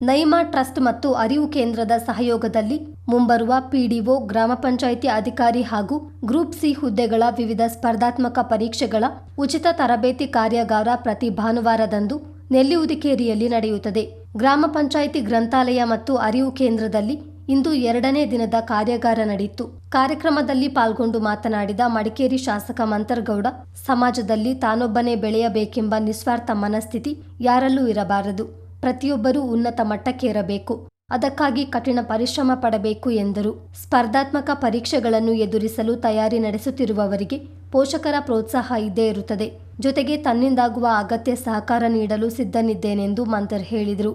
ನೈಮಾ trust ಮತ್ತು ಅರಿವು ಕೇಂದ್ರದ ಸಹಯೋಗದಲ್ಲಿ ಮುಂಬರುವ ಪಿಡಿಒ, ಗ್ರಾಮ ಪಂಚಾಯಿತಿ ಅಧಿಕಾರಿ ಹಾಗೂ ಗ್ರೂಪ್ ಸಿ ಹುದ್ದೆಗಳ ವಿವಿಧ ಸ್ಪರ್ಧಾತ್ಮಕ ಪರೀಕ್ಷೆಗಳ ಉಚಿತ ತರಬೇತಿ ಕಾರ್ಯಾಗಾರ ಪ್ರತಿ ಭಾನುವಾರದಂದು ನೆಲ್ಲಿಹುದಿಕೇರಿಯಲ್ಲಿ ನಡೆಯುತ್ತದೆ. ಗ್ರಾಮ ಪಂಚಾಯಿತಿ ಗ್ರಂಥಾಲಯ ಮತ್ತು ಅರಿವು ಕೇಂದ್ರದಲ್ಲಿ ಇಂದು ಎರಡನೇ ದಿನದ ಕಾರ್ಯಾಗಾರ ನಡೆಯಿತು. ಕಾರ್ಯಕ್ರಮದಲ್ಲಿ ಪಾಲ್ಗೊಂಡು ಮಾತನಾಡಿದ ಮಡಿಕೇರಿ ಶಾಸಕ ಮಂತರ್ಗೌಡ, ಸಮಾಜದಲ್ಲಿ ತಾನೊಬ್ಬನೇ ಬೆಳೆಯಬೇಕೆಂಬ ನಿಸ್ವಾರ್ಥ ಮನಸ್ಥಿತಿ ಯಾರಲ್ಲೂ ಇರಬಾರದು. ಪ್ರತಿಯೊಬ್ಬರೂ ಉನ್ನತ ಮಟ್ಟಕ್ಕೇರಬೇಕು ಅದಕ್ಕಾಗಿ ಕಠಿಣ ಪರಿಶ್ರಮ ಪಡಬೇಕು ಎಂದರು. ಸ್ಪರ್ಧಾತ್ಮಕ ಪರೀಕ್ಷೆಗಳನ್ನು ಎದುರಿಸಲು ತಯಾರಿ ನಡೆಸುತ್ತಿರುವವರಿಗೆ ಪೋಷಕರ ಪ್ರೋತ್ಸಾಹ ಇದ್ದೇ ಇರುತ್ತದೆ. ಜೊತೆಗೆ ತನ್ನಿಂದಾಗುವ ಅಗತ್ಯ ಸಹಕಾರ ನೀಡಲು ಸಿದ್ಧನಿದ್ದೇನೆಂದು ಮಂತರ್ ಹೇಳಿದರು.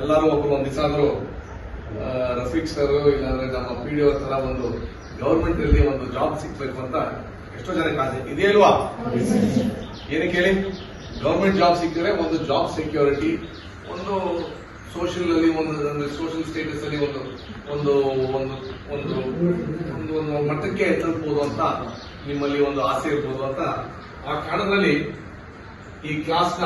ಎಲ್ಲರೂ ಒಬ್ಬರು ರಫೀಕ್ ಸರ್ ಇಲ್ಲಾಂದ್ರೆ ನಮ್ಮ ಪಿ ಡಿ ತರ ಒಂದು ಗೌರ್ಮೆಂಟ್ ಅಲ್ಲಿ ಒಂದು ಜಾಬ್ ಸಿಗ್ಬೇಕು ಅಂತ ಎಷ್ಟೋ ಜನಕ್ಕೆ ಆಸೆ ಇದೆಯಲ್ವಾ ಏನಕ್ಕೆ ಹೇಳಿ ಗೌರ್ಮೆಂಟ್ ಜಾಬ್ ಸಿಕ್ಕಿದ್ರೆ ಒಂದು ಜಾಬ್ ಸೆಕ್ಯೂರಿಟಿ ಒಂದು ಸೋಷಿಯಲ್ ಅಲ್ಲಿ ಒಂದು ಸೋಷಿಯಲ್ ಸ್ಟೇಟಸ್ ಅಲ್ಲಿ ಒಂದು ಒಂದು ಒಂದು ಒಂದು ಮಟ್ಟಕ್ಕೆ ತಲುಪಬಹುದು ಅಂತ ನಿಮ್ಮಲ್ಲಿ ಒಂದು ಆಸೆ ಇರ್ಬೋದು ಅಂತ ಆ ಕಾರಣದಲ್ಲಿ ಈ ಕ್ಲಾಸ್ನ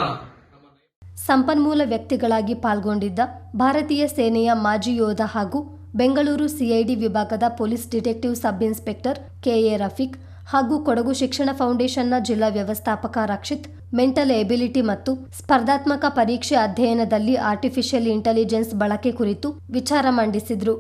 ಸಂಪನ್ಮೂಲ ವ್ಯಕ್ತಿಗಳಾಗಿ ಪಾಲ್ಗೊಂಡಿದ್ದ ಭಾರತೀಯ ಸೇನೆಯ ಮಾಜಿ ಯೋಧ ಹಾಗೂ ಬೆಂಗಳೂರು ಸಿಐಡಿ ವಿಭಾಗದ police detective sub inspector KA Rafiq ಹಾಗೂ ಕೊಡಗು ಶಿಕ್ಷಣ ಫೌಂಡೇಶನ್ನ ಜಿಲ್ಲಾ ವ್ಯವಸ್ಥಾಪಕ ರಕ್ಷಿತ್, ಮೆಂಟಲ್ ಎಬಿಲಿಟಿ ಮತ್ತು ಸ್ಪರ್ಧಾತ್ಮಕ ಪರೀಕ್ಷೆ ಅಧ್ಯಯನದಲ್ಲಿ ಆರ್ಟಿಫಿಷಿಯಲ್ ಇಂಟೆಲಿಜೆನ್ಸ್ ಬಳಕೆ ಕುರಿತು ವಿಚಾರ ಮಂಡಿಸಿದ್ರು.